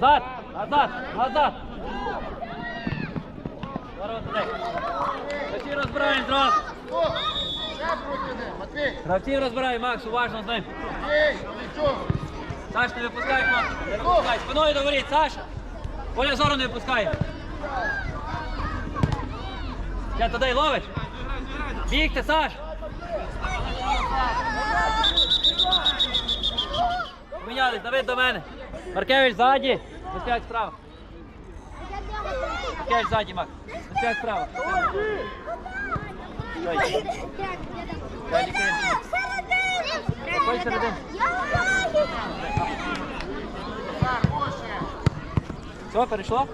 назад, назад, назад. Здорово, туди. Гравці розбираємо зразу. Гравців розбираємо, Макс, уважно з ним. Саш, не випускай, Макс, не випускай. Спиною до Саша. Поля зору не випускає. Я туди ловиш. Бігте, Саш. Помінялись, Давид до мене. Маркевич ззаді. Виспять справа. Маркевич ззаді, Макс. Виспять справа. Все, перейшло?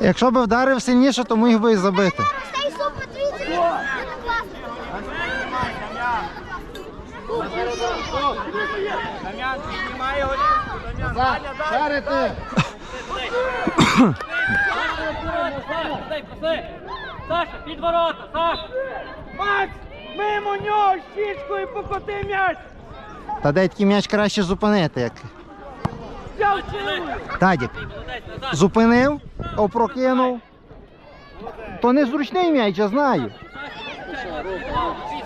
Якщо би вдарив сильніше, то міг би і забити. Дам'ян, піднімай його. Лівку, Шарити! Саша, під ворота, Саша! Макс, мимо нього, щічкою покоти м'яч! Та де такий м'яч краще зупинити, як Взяв Тадік. Зупинив, опрокинув. То не зручний м'яч, я знаю.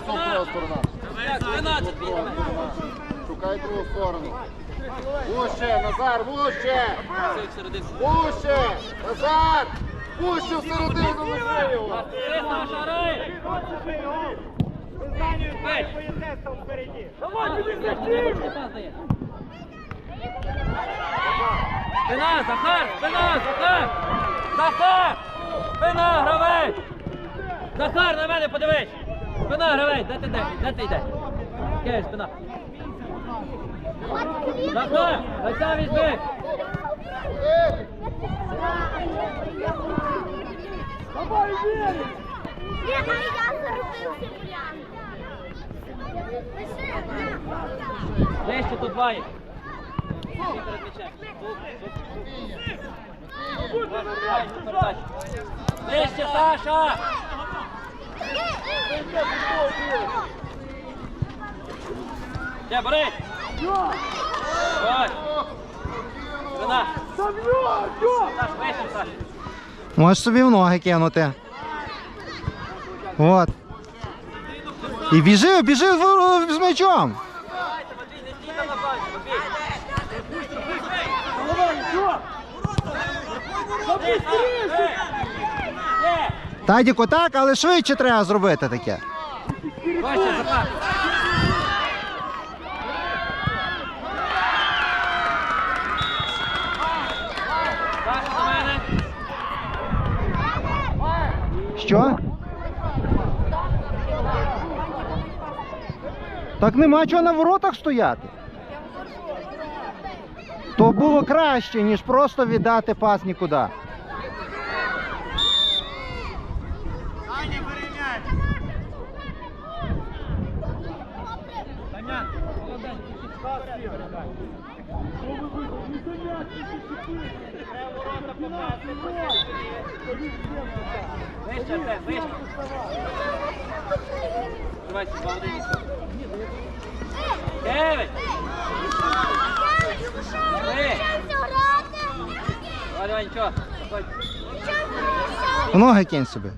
Друга сторона. 12 Шукай другу сторону. Вуще, Назар, вуще! Вуще! Назар! Вуще всередину лиши його! Саша, рей! Спина, Захар, спина, Захар! Захар! Спина, гравець! Захар, на мене подивись! Спина, гравець, де ти йдеш? Де ти йдеш? Окей, спина. Захар, гравця візьми! Ближче тут два є. Всі перед м'ячем. Ближче, Саша! Де, бери! Ось! Спина! Можеш собі в ноги кинути. От. І біжи, біжи з м'ячом. Давайте, Матвій, не стій там на банці, Матвій! Ей, Саш, ей! Є! Тадік, отак, але швидше треба зробити таке. Вище, Захар! Саша, до мене! Що? Так нема чого на воротах стояти. То було краще, ніж просто віддати пас нікуди. Вище, вище. Давайте, один. Дев'ять. Три. Ноги кинь собі.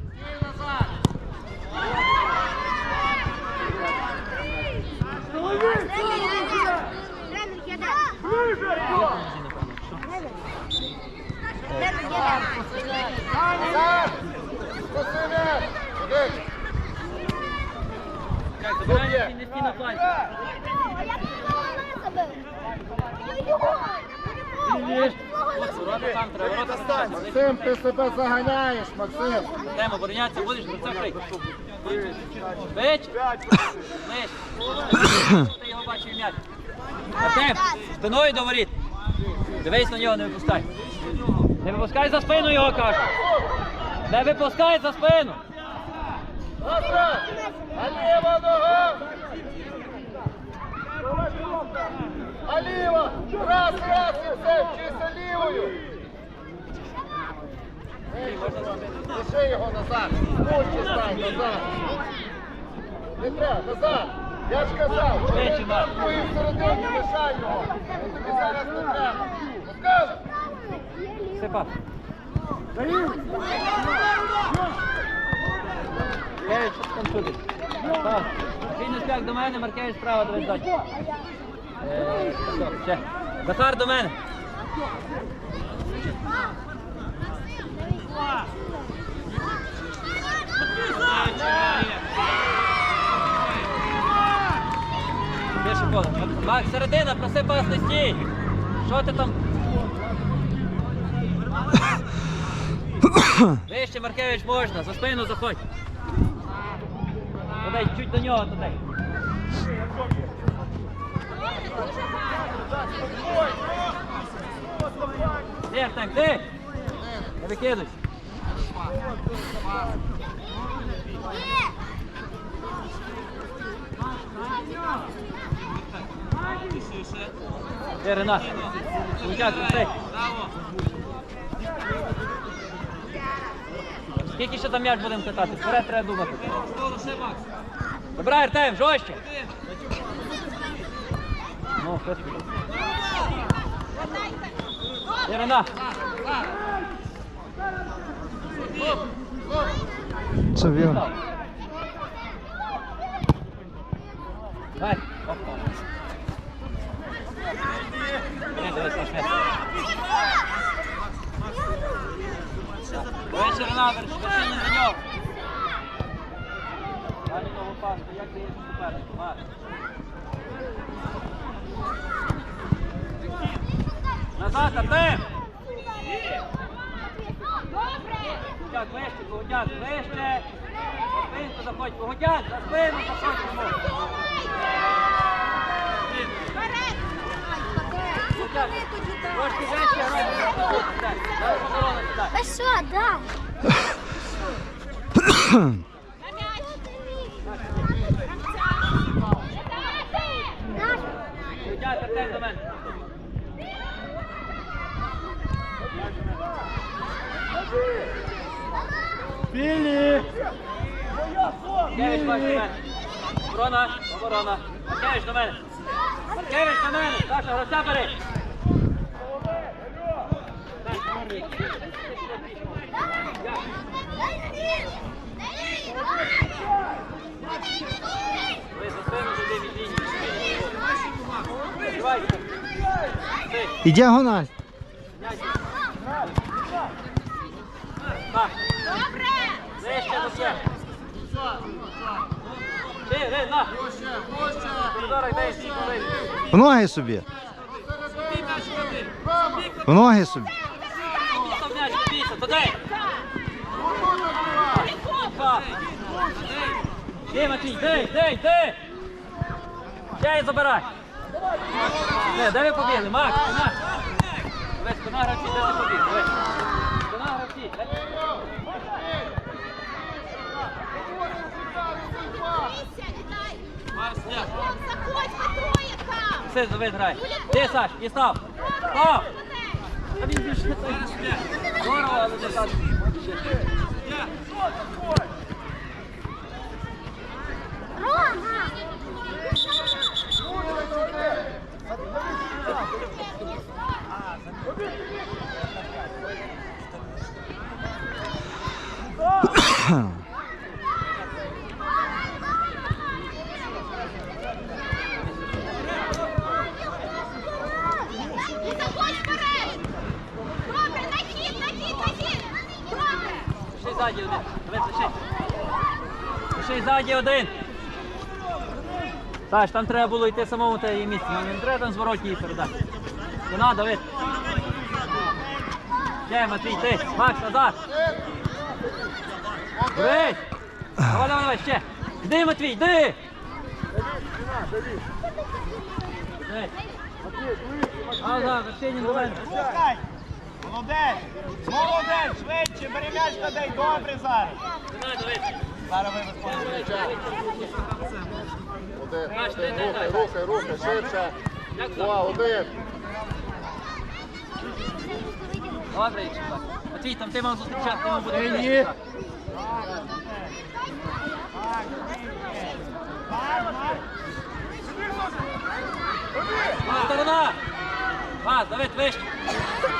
Один! Так, забираємо всі не стій на плані. Ось, ворота там треба, ворота там. Максим, ти себе заганяєш, Максим! Тема, оборонятися будеш, це фрей. Вич? Вич. Ти його бачив м'яч. Артем, спиною до воріт. Дивись на нього, не випускай. Не випускай за спину його, кажу. Не випускай за спину. Раз, раз. А ліва нога. А ліва. Раз, раз і все. Вчися лівою. Лиши його назад. Пуще стань назад. Не треба, назад. Я ж казав, Вище, Марк. твої всередині лишай його. Тобі зараз не треба. Розказуй. Сипа. Маркевич, там? Так. Він спяк до мене, Маркевич справа до. Е, ще. Захар до мене. Макс, середина, проси пас не стій. Що ти там? Вище Маркевич можна, за спину заходь. Туди, чуть до нього туди. Де, так, ти? Не викидуй. Де Ренат? Летять, Скільки ще там м'яч будемо катати? Вперед треба думати. Добре, Артем, жорстче. Ну, хтось. Ірина, Це він. Давай. Опа. Наш м'яч. Давай, Ірина, вершини на нього. Далі ногу пас, як даєш супернику, Марк. Назад, Артем! Погодяк, вище, погодяк, вище. За спинку заходь, погодяк, за спину заходь йому. Трошки вище грай, сідай. Зараз оборона сідай. А що, да? Погодяк, Артем до мене. Білі! Маркевич, бачиш до мене. Оборона, оборона. Маркевич до мене. Маркевич до мене. Саша, гравця бери. Ви за спину туди від лінії. Давай. Ти, І діагональ. м'яч. Так. Вище до себе. Ти, ти, на. Коридора йде, стій, коли. В ноги собі. В ноги собі. Де, Матвій, де, де, де? Ще й забирай. Де, де ви побігли, Макс. Дивись, спина гравці, де ти побіг, дивись. Спина гравці. Все, дивись, грай. Де, Саш, і став. Став. Та він більше не той. Здорово, але не так. Добре, ззаді один. Лиши. Лиши ззаді один. Саш, там треба було йти самому те її місце. Не треба там зворотні її передати. Спина, Давид. Ще, Матвій, ти. Макс, назад. Дивись. Давай, давай, давай, ще. Йди, Матвій, йди. Дивись. А, да, Вершинін до мене. Молодець! Молодець! Швидше, бери м'яч дай. Добре зараз. Зараз. Один. Рухай, рухай, рухай, швидше. Два, один. Добре, Ічка. Матвій, там ти мав зустрічати, ти мав буде. Ні. Друга сторона. Газ, Давид, вище.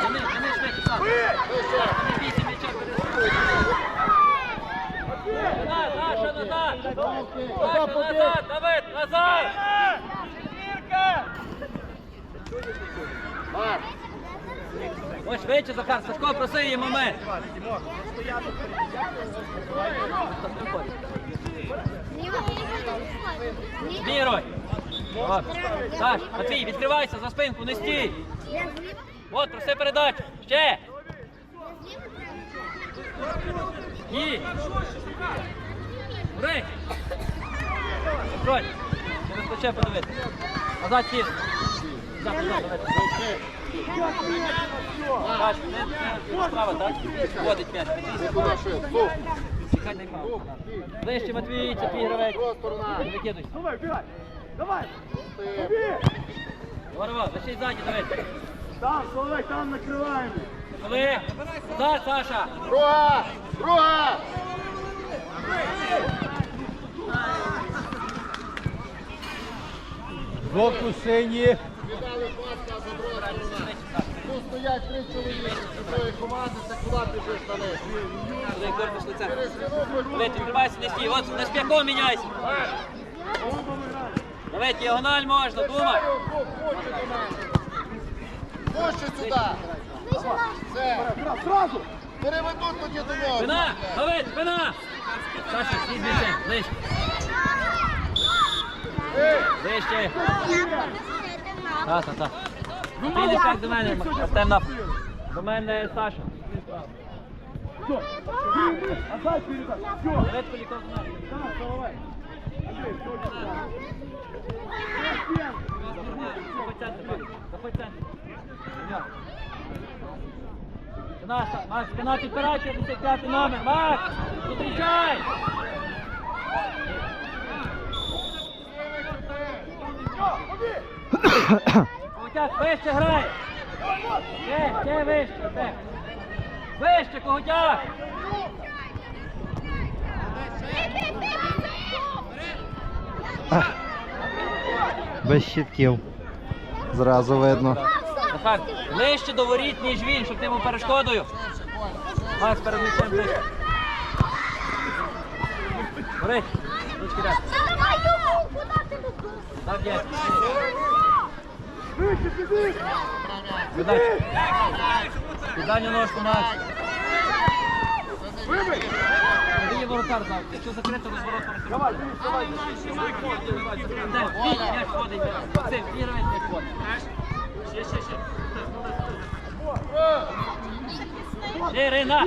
Тяни, тяни швидше, сам. Не бійся, м'яча перед. Назад, Саша, назад. Саша, назад, Давид, назад. Марк, Ось швидше, Захар, Сашко, проси її момент. Вірой. Саш, Матвій, відкривайся за спинку, не стій. От, проси передачу. Ще. Ні. Гри. Брось. Через плече подивитися. Назад сів. Назад, назад, назад. Саш, не, справа, так? Вводить м'яч. Чекай, дай паузу. Ближче, Матвій, це твій гравець. Не викидуй. Давай, бігай! Давай! Ти. Ворова, лиши ззаді, Давид. Там, Соловей, там накриваємо. Коли? Назад, Саша. Друга! Друга! Боку сині. Віддали паска за друга. Тут стоять три чоловіки з команди, це куди корпус лице? Через минуту Давид, не стій. От, на шпяком міняйся. Давид, діагональ можна, думай. Ближче сюди. Все. Зразу! Переведуть тоді до нього. Спина, Давид, спина. Саша, стій більше, ближче. Ближче. Так, так, так. Ти не так до мене, Артем, на. До мене Саша. Все! Назад передай! Все! Давид, поліков до. Так, Соловей! Заходь Макс. Спина, Спина, Макс, спина підпирай, 55 номер. Макс, зустрічай. Когутяк, вище грай. Ще, ще вище. Ще. Вище, Без щитків. Зразу видно. Захар, ближче до воріт, ніж він, щоб ти йому перешкодою. Макс, перед м'ячем ближче. Гори, ручки ряд. Так, є. Передача. Піддання ножку, Макс. Є воротар знав. Якщо закрито, розворот Давай, давай, Де? Бій, м'яч ходить. Максим, вірує, м'яч ходить. Ще, ще, ще. Ще,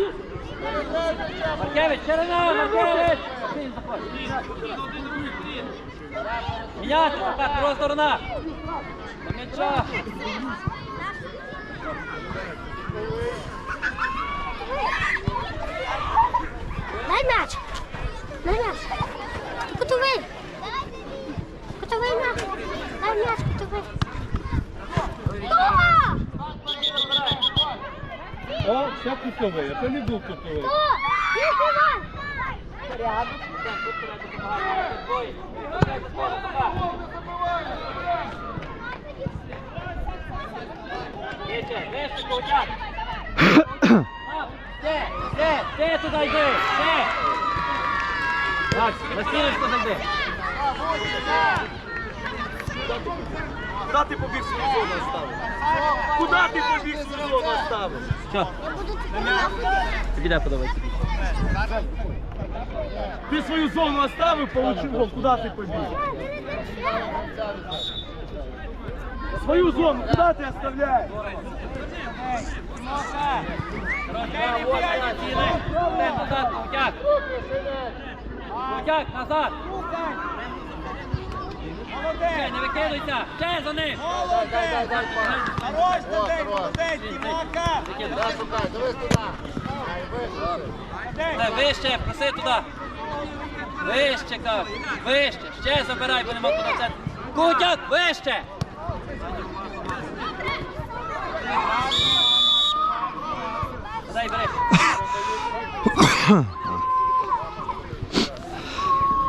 Маркевич, Ширина, Маркевич. Міняти, так, друга сторона. До м'яча. Дай мяч. Дай мяч. Ты кутовый. Кутовый мяч. Дай мяч, кутовый. Кто? О, все кутовий, а це не був кутовий. Кто? Не снимай. Вище, Ковчак. Де, де, де туди йди, де? Так, стіночку зайди. Куди ти побіг свою зону оставив? Куди ти побіг свою зону оставив? Що? Тобі де подобається? Ти свою зону оставив, получив гол. Куди ти побіг? Свою зону, куди ти оставляєш? Вот, назад. Чекай, не викидуйся! Ще за ним! Пас. Хорош, Тадей, молодець, туди. Вище. Проси туди! Вище, кажу! Вище! Ще забирай, бо нема куди це. Кутяк, вище! Дай, бери!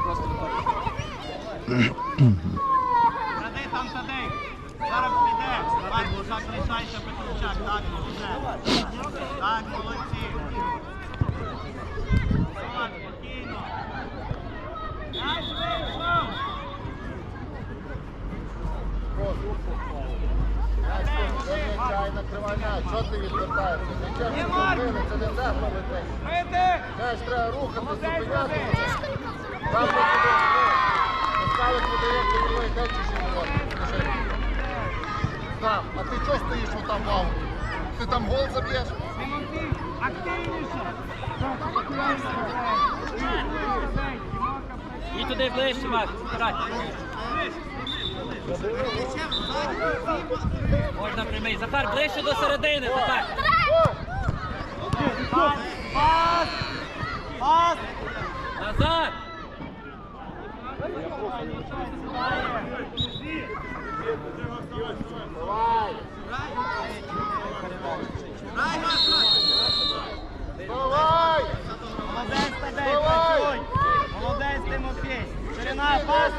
Просто там, Тадей! Зараз піде! Марко, так лишайся, Петручак, так, молодець! Так, молодці! Накривай що ти відвертаєшся? Не зробили, це не так летить. М'яч треба рухати, зупиняти. Там не туди. Поставить подається другий день чи ще не може. Там, а ти чого стоїш отам ауту? Ти там гол заб'єш? Активніше! І туди ближче, Макс, збирай. Можна прямий. Захар, ближче до середини, Захар. Пас! Пас! Пас! Назад! Давай! Давай! Молодець, Тадей, працюй! Молодець, Тимофій! Ширина, пас!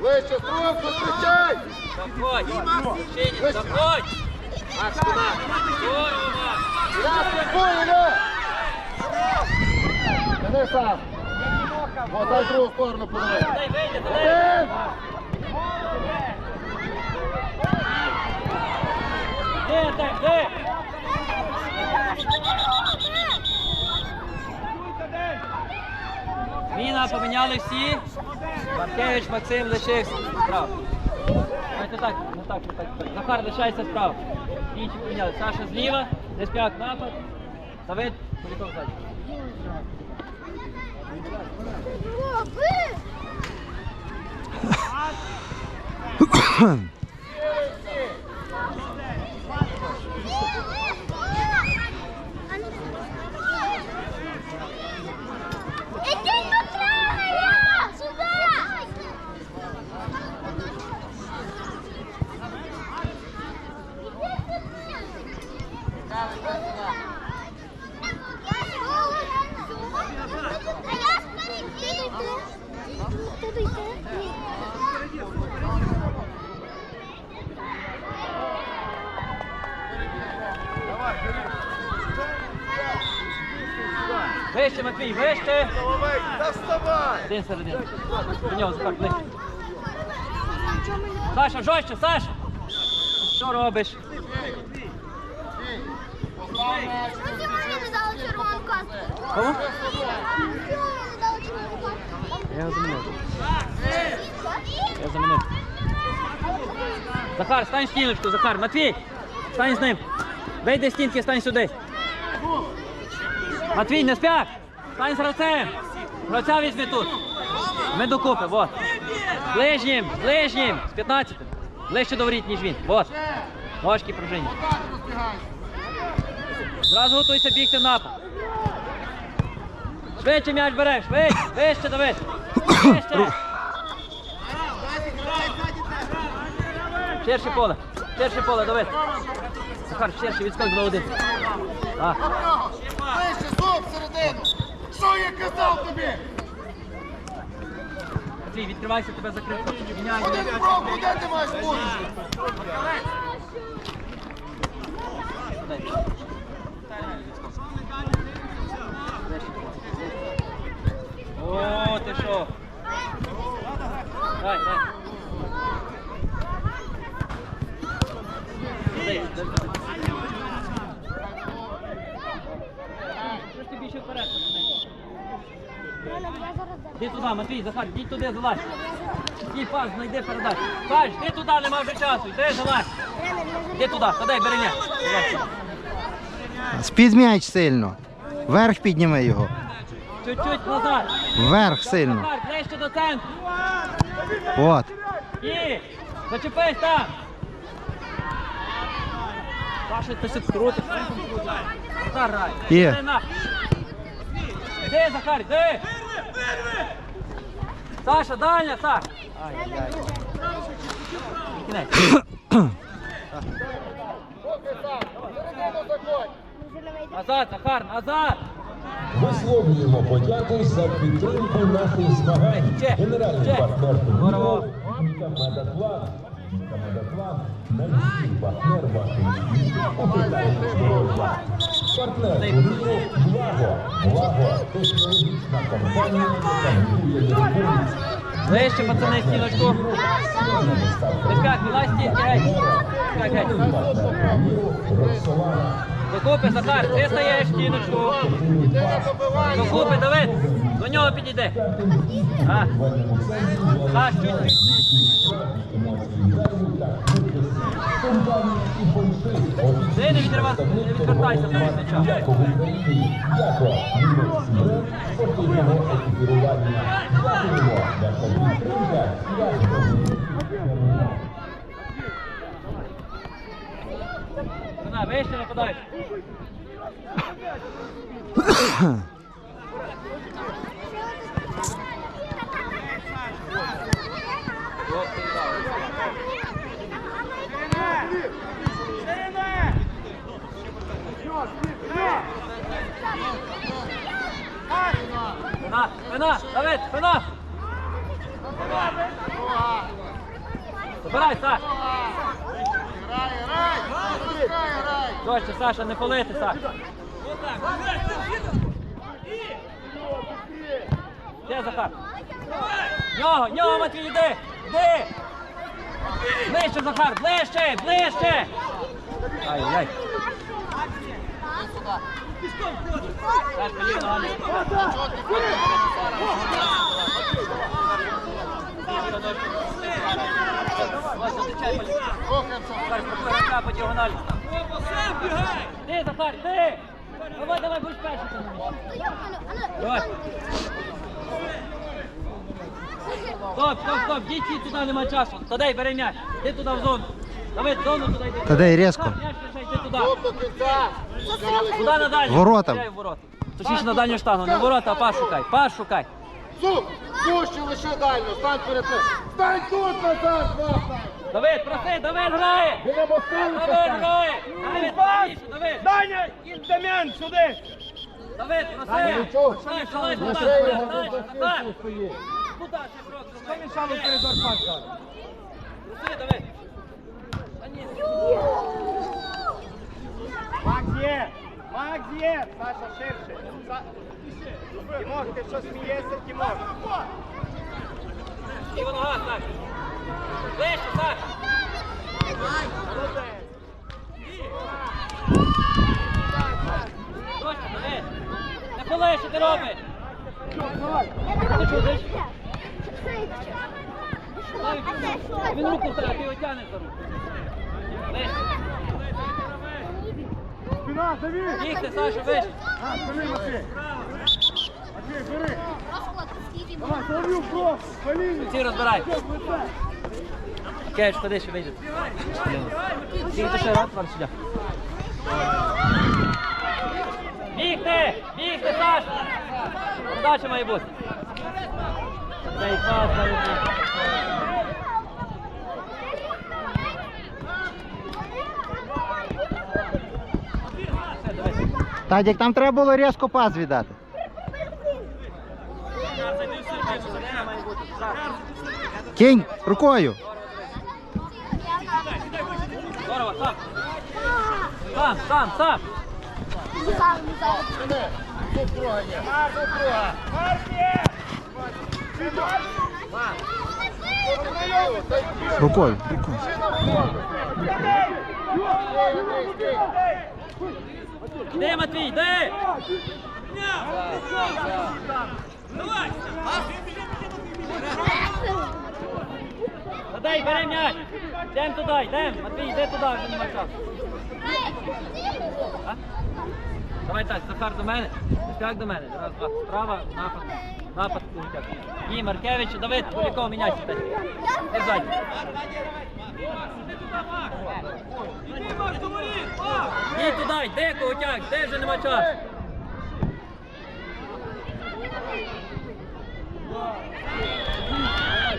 Вище струнку, зустрічай! Заходь. Заходь. Макс, туди! Здорово, Макс. Ля, слідкуй, Ля! Іди сам! О, дай! Де, де, де? Міна поміняли всі. Маркевич Максим лишився справа. Давайте так, не так, не так. не так. Захар лишайся справа. Інші поміняли. Саша зліва, Деспяк напад. Давид, Поляков ззаді. Иди Thank you. Вище, Матвій, вище. Головей, та вставай! Один середин. До нього Захар, ближче. Саша, жорстче, Саша! Що робиш? М'яч. Чому мені не дали червону карту? Кому? Мені не червону? Я замінив. Я замінив. Захар, стань стіночку, Захар. Матвій, стань з ним. Вийди з стінки, стань сюди. Матвій, не спяк. Стань з гравцем. Гравця візьми тут. Ми докупи, вот. Ближнім, ближнім, з 15. Ближче до воріт, ніж він. Вот. Ножки пружині. Зразу готуйся бігти в напад. Швидше м'яч береш, швидше, вище, Давид. Вище. Ширше поле, ширше поле, Давид. Захар, ширше, відскок 2-1. Так. Всередину! Що я казав тобі? Матвій, відкривайся, тебе закрито. Міняй, Один міняй. де ти маєш бути? О, ти що? Дай, дай. Дай, дай. Більше вперед. Іди туди, Матвій, Захар, йди туди, залазь. Іди, пас, знайди передачу. Саш, йди туди, нема вже часу, йди, залазь. Іди туди, ходи, бери м'яч. Спід м'яч сильно. Вверх підніми його. Чуть-чуть назад. Вверх сильно. Захар, ближче до центру. От. І, зачепись там. Саша, ти ще крутиш. Захар. Є. Іди на. Іди, Захар, іди. Саша, дальня, Саш. Ай-яй-яй. Кінець. Назад, Захар, назад. Висловлюємо подяку за підтримку наших змагань. Генеральний партнер турніру Кінка Медаплан. Кінка Медаплан – найбільший партнер вашої. Партнер турніру Ближче, пацани, стіночку. Дискак, вилазь стінки, геть. Дискак, геть. Докупи, Захар, ти стаєш стіночку. Докупи, Давид. До нього підійди. А, чуть чуть. Ти не відривай, не відвертайся до м'яча. Яко в Україні, На, спина, Давид, спина. Забирай, Саш. Грай, грай. Дощі, Саша, не полити, Саш. Де Захар? Нього, нього, Матвій, йди! Йди! Ближче, Захар, ближче, ближче! Ай-яй. Саш, коліно, ногами. Ось, зустрічай, полі. Рухаємося. Захар, рука по діагоналі. Ти, Захар, ти! Давай, давай, будеш перший там на місці. Давай. Стоп, стоп, стоп, дійці туди нема часу. Тадей, бери м'яч. Ти туди в зону. Давид, в зону туди йди. Тадей, різко. Захар, М'яч туди. Туди на дальню. Ворота. Стріляй в ворота. Точніше на дальню штангу. Не ворота, а пас шукай. Пас шукай. Зуб, пущу лише дальню. Стань перед цим. Стань тут назад, Вахта. Давид, проси, Давид грає. Біля москалика Давид стань. грає. Давид, правіше, Давид. Даня і Дем'ян сюди! Давид, проси. нічого. Дальше, Лише його дальше. захисту стоїть. Куда ще крок зробив? Мішало в коридор пас. Проси, Давид. Ні. Макс є! Макс є! Саша ширше! Са- Тимох, ти що смієшся, Тимох? Ліва нога, так. Ближче. Точно, Давид. Не поле, що ти робиш? Ти чудиш? Він руку втратив, ти його тягнеш за руку. Ближче. Спина, завій! Бігти, Саша, вище. А, спини, Матвій! Матвій, бери! Давай, Солов'ю, кров! Коліні! Ці розбирай. Кеш, ходи, ще вийде. Скільки ти ще раз товариш суддя? Бігти! Бігти, Саша! Удача має бути. Цей пас має бути. Все, дивись. Тадік, там треба було різко пас віддати. Кінь, рукою. Сам. Сам, сам. Рукою. рукою. Де, Матвій, де? Дай, бери м'яч. Йдемо туди, йдем! Матвій, йди туди, вже нема часу. Давай так, Захар до мене. Як до мене? Раз, два. Справа, напад. Напад, Куликяк. І Маркевич, Давид, Куліков, міняйся. Ти ззаді. Ні, туди, йди, Когутяк, де вже нема часу.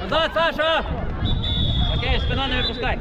Назад, Саша! Окей, спина не випускай.